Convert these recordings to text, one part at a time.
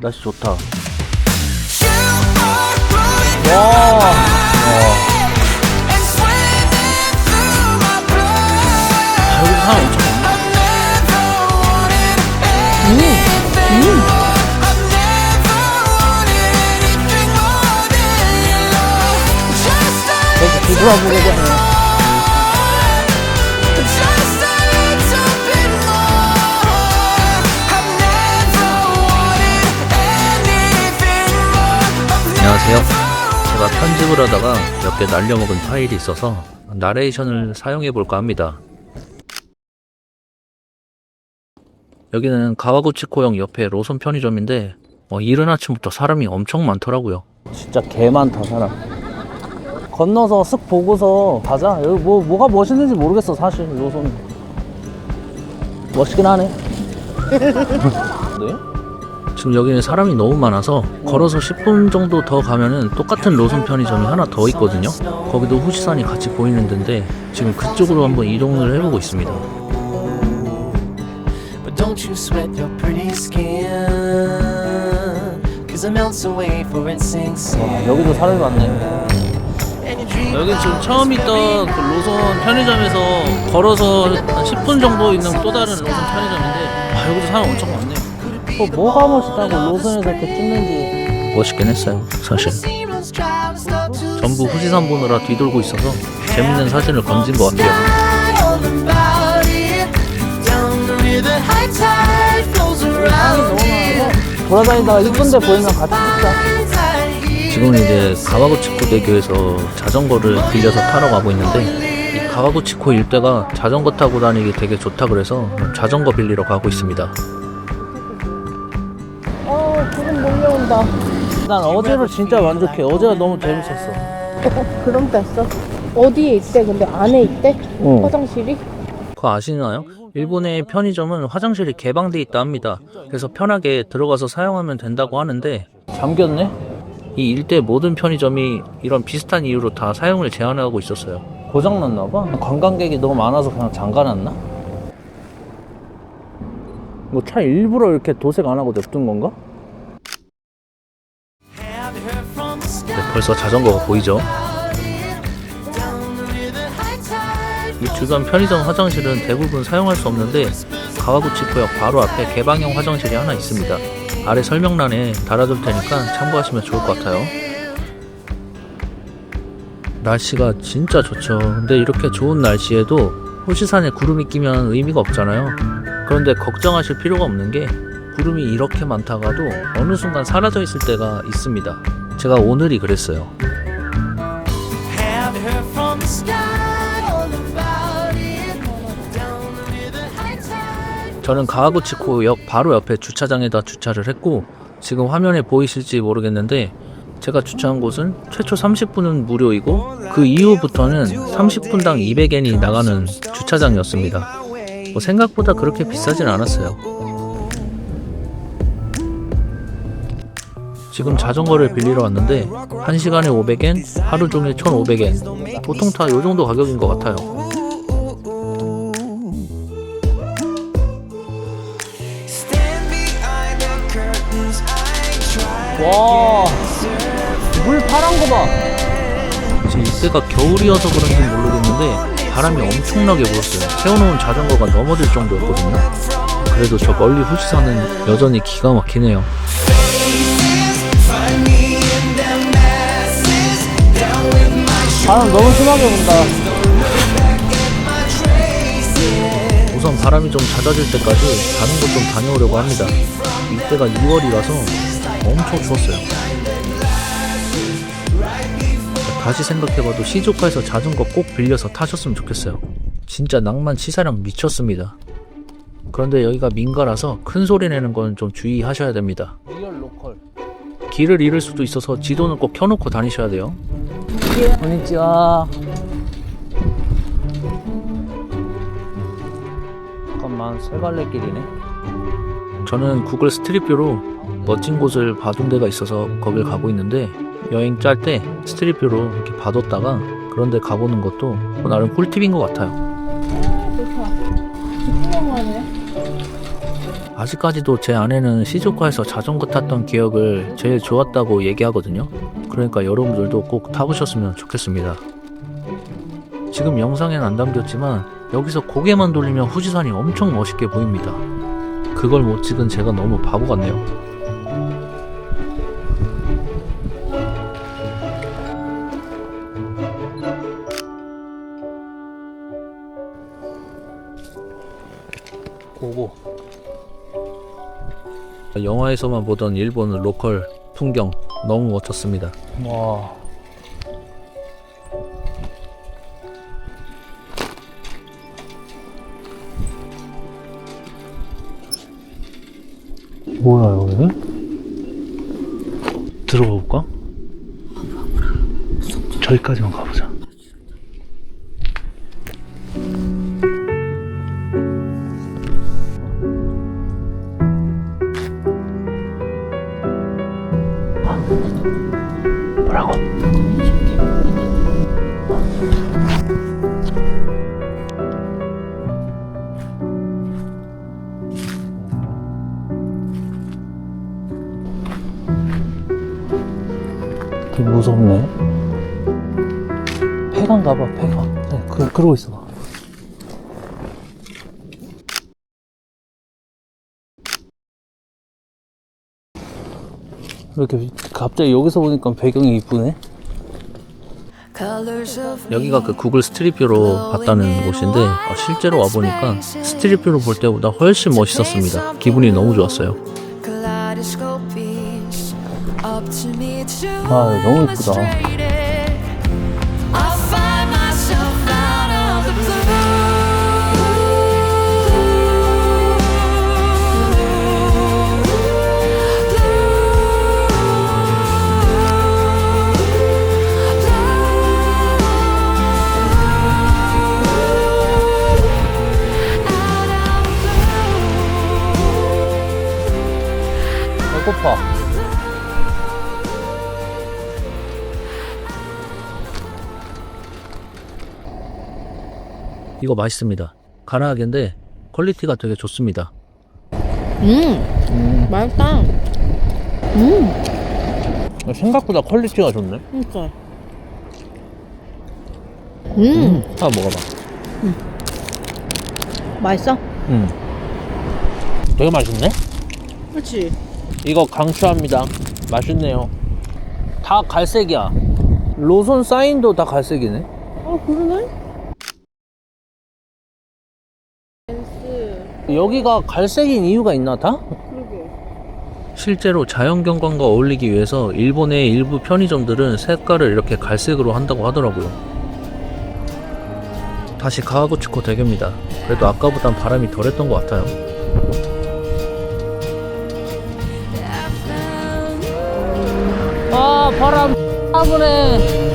날씨 좋다. 와. 아, 여기 사람 엄청 많네. 여기 안녕하세요. 제가 편집을 하다가 몇 개 날려먹은 파일이 있어서 나레이션을 사용해 볼까 합니다. 여기는 가와구치코역 옆에 로손 편의점인데 어, 이른 아침부터 사람이 엄청 많더라고요. 진짜 개 많다 사람. 건너서 쓱 보고서 가자. 여기 뭐 뭐가 멋있는지 모르겠어 사실 요선. 멋있긴 하네. 네? 지금 여기는 사람이 너무 많아서 걸어서 10분 정도 더 가면은 똑같은 로손 편의점이 하나 더 있거든요. 거기도 후시산이 같이 보이는 데인데 지금 그쪽으로 한번 이동을 해보고 있습니다. But don't you sweat your pretty skin. Cause it melts away for it sinks 와. 여기도 사람이 많네. 여기 지금 처음 있던 그 로손 편의점에서 걸어서 한 10분 정도 있는 또 다른 로손 편의점인데 아 여기도 사람 엄청 많네. 또 뭐가 멋있다고 로선에서 이렇게 찍는지. 멋있긴 했어요 사실. 전부 후지산 보느라 뒤돌고 있어서 재밌는 사진을 건진 것 같아요. 돌아다니다가 이쁜데 보이면 같이 찍자. 지금은 이제 가와구치코 대교에서 자전거를 빌려서 타러 가고 있는데 이 가와구치코 일대가 자전거 타고 다니기 되게 좋다 그래서 자전거 빌리러 가고 있습니다. 어 구름 몰려온다. 난 어제를 진짜 만족해. 어제가 너무 재밌었어. 그럼 됐어. 어디에 있대? 근데 안에 있대? 어. 화장실이? 그거 아시나요? 일본의 편의점은 화장실이 개방돼 있다 합니다. 그래서 편하게 들어가서 사용하면 된다고 하는데 잠겼네? 이 일대 모든 편의점이 이런 비슷한 이유로 다 사용을 제한하고 있었어요. 고장났나 봐. 관광객이 너무 많아서 그냥 잠가놨나? 뭐 차 일부러 이렇게 도색 안 하고 냅둔 건가? 벌써 자전거가 보이죠? 이 주변 편의점 화장실은 대부분 사용할 수 없는데 가와구치코역 바로 앞에 개방형 화장실이 하나 있습니다. 아래 설명란에 달아둘 테니까 참고하시면 좋을 것 같아요. 날씨가 진짜 좋죠. 근데 이렇게 좋은 날씨에도 호시산에 구름이 끼면 의미가 없잖아요. 그런데 걱정하실 필요가 없는 게 구름이 이렇게 많다가도 어느 순간 사라져 있을 때가 있습니다. 제가 오늘이 그랬어요. 저는 가와구치코역 바로 옆에 주차장에다 주차를 했고 지금 화면에 보이실지 모르겠는데 제가 주차한 곳은 최초 30분은 무료이고 그 이후부터는 30분당 200엔이 나가는 주차장이었습니다. 뭐 생각보다 그렇게 비싸진 않았어요. 지금 자전거를 빌리러 왔는데 1시간에 500엔, 하루 종일 1,500엔. 보통 다 요 정도 가격인 것 같아요. 와, 물 파란 거 봐. 지금 이때가 겨울이어서 그런지 모르겠는데 바람이 엄청나게 불었어요. 세워놓은 자전거가 넘어질 정도였거든요. 그래도 저 멀리 후시산은 여전히 기가 막히네요. 바람 너무 심하게 분다. 우선 바람이 좀 잦아질 때까지 다른 곳 좀 다녀오려고 합니다. 이때가 2월이라서 엄청 추웠어요. 다시 생각해봐도 시조카에서 자전거 꼭 빌려서 타셨으면 좋겠어요. 진짜 낭만 치사량 미쳤습니다. 그런데 여기가 민가라서 큰 소리 내는 건 좀 주의하셔야 됩니다. 리얼 로컬. 길을 잃을 수도 있어서 지도는 꼭 켜놓고 다니셔야 돼요. Konnichiwa. 잠깐만 세 갈래 길이네. 저는 구글 스트릿뷰로 멋진 곳을 봐둔 데가 있어서 거길 가고 있는데 여행 짤 때 스트릿뷰로 이렇게 봐뒀다가 그런 데 가보는 것도 나름 꿀팁인 것 같아요. 아직까지도 제 아내는 시즈오카에서 자전거 탔던 기억을 제일 좋았다고 얘기하거든요. 그러니까 여러분들도 꼭 타보셨으면 좋겠습니다. 지금 영상엔 안 담겼지만 여기서 고개만 돌리면 후지산이 엄청 멋있게 보입니다. 그걸 못 찍은 제가 너무 바보 같네요. 고고. 영화에서만 보던 일본 로컬 풍경 너무 멋졌습니다. 와. 뭐야 여기? 들어가 볼까? 저기까지만 가보자. 뭐라고? 되게 무섭네. 폐간 가봐 폐간. 네, 그 그러고 있어 이렇게 갑자기 여기서 보니까 배경이 이쁘네. 여기가 그 구글 스트릿뷰로 봤다는 곳인데 어, 실제로 와 보니까 스트릿뷰로 볼 때보다 훨씬 멋있었습니다. 기분이 너무 좋았어요. 아, 너무 이쁘다. 이거 맛있습니다. 가라아게인데 퀄리티가 되게 좋습니다. 음, 맛있다. 음, 생각보다 퀄리티가 좋네. 그니까. 음, 다 먹어봐. 맛있어? 음. 되게 맛있네. 그렇지. 이거 강추합니다. 맛있네요. 다 갈색이야. 로손 사인도 다 갈색이네. 어, 그러네. 여기가 갈색인 이유가 있나 다? 실제로 자연경관과 어울리기 위해서 일본의 일부 편의점들은 색깔을 이렇게 갈색으로 한다고 하더라고요. 다시 가와구치코 대교입니다. 그래도 아까보단 바람이 덜했던 것 같아요. 아 바람 아무네.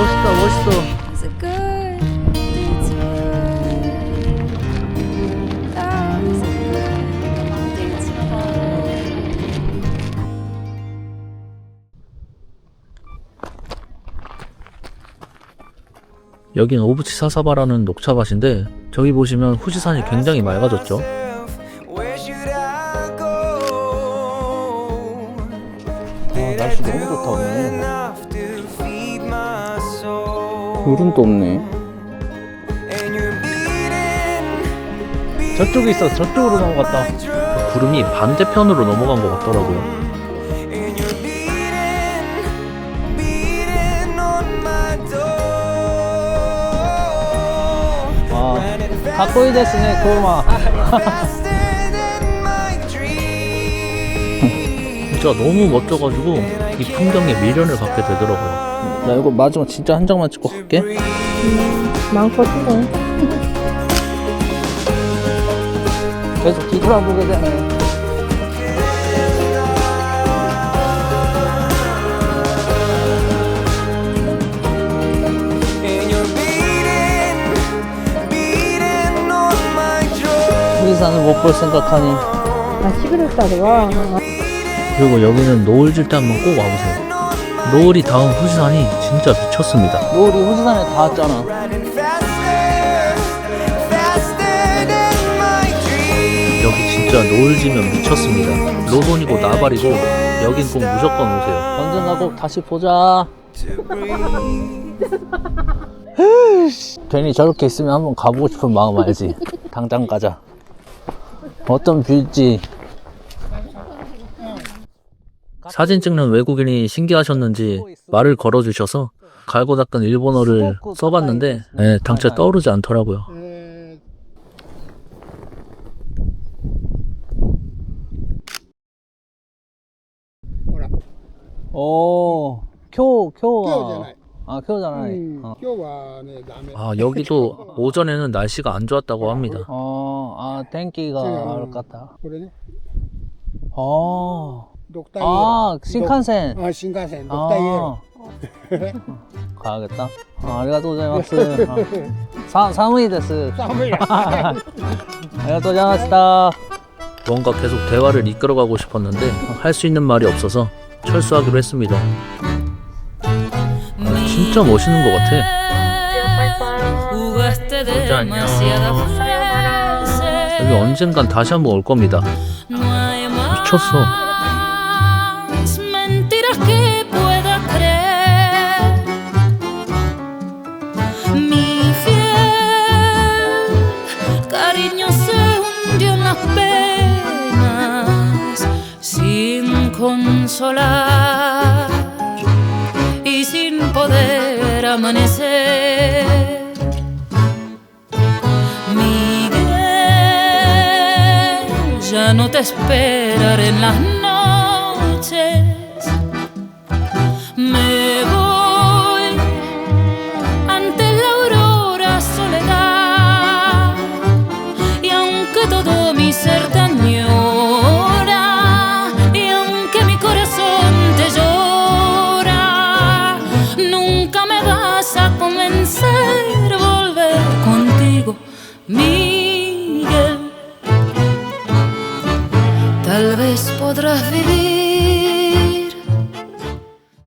멋있다 멋있어. It's a good detour. That was a good detour. 여긴 오부치 사사바라는 녹차밭인데 저기 보시면 후지산이 굉장히 맑아졌죠. 아, 날씨 너무 좋다 오늘. Soul. 구름도 없네. 저쪽에 있어. 저쪽으로 넘어갔다. 구름이 반대편으로 넘어간 것 같더라고요. 아, 가꼬이 데스네 고마. 진짜 너무 멋져가지고 이 풍경에 미련을 갖게 되더라고요. 나 이거 마지막 진짜 한 장만 찍고 갈게. 마음껏 찍어. 계속 뒤돌아보게 되네. 산을 못 볼 생각하니 나 11월 달에 와. 그리고 여기는 노을질 때 한번 꼭 와보세요. 노을이 닿은 후지산이 진짜 미쳤습니다. 너 우리 후지산에 dreams. 여기 진짜 노을 지면 미쳤습니다. 로돈이고 나발이고 여긴 꼭 무조건 오세요. 언젠가 꼭 다시 보자. 괜히 저렇게 있으면 한번 가보고 싶은 마음 알지 당장 가자 어떤 뷰일지 사진 찍는 외국인이 신기하셨는지 말을 걸어주셔서 갈고 닦은 일본어를 써봤는데 네, 당최 떠오르지 않더라고요. 오, 교, 교와. 아, 교잖아요. 어. 아, 여기도 오전에는 날씨가 안 좋았다고 아, 합니다. 어, 아, 땡기가 나올 것 같다. 어. 녹다 아, 신칸센. 녹, 어, 신칸센 녹다 아, 가야겠다. 아, 아리가또 고자이마스. 아. 사, 사무이 데스. 사무이. 감사합니다. 뭔가 계속 대화를 이끌어가고 싶었는데 할 수 있는 말이 없어서 철수하기로 했습니다. 아, 진짜 멋있는 것 같아. 진짜 안녕. 여기 언젠간 다시 한번 올 겁니다. 미쳤어. Que pueda creer. Mi fiel cariño se hundió en las penas sin consolar y sin poder amanecer. No te esperaré en las noches.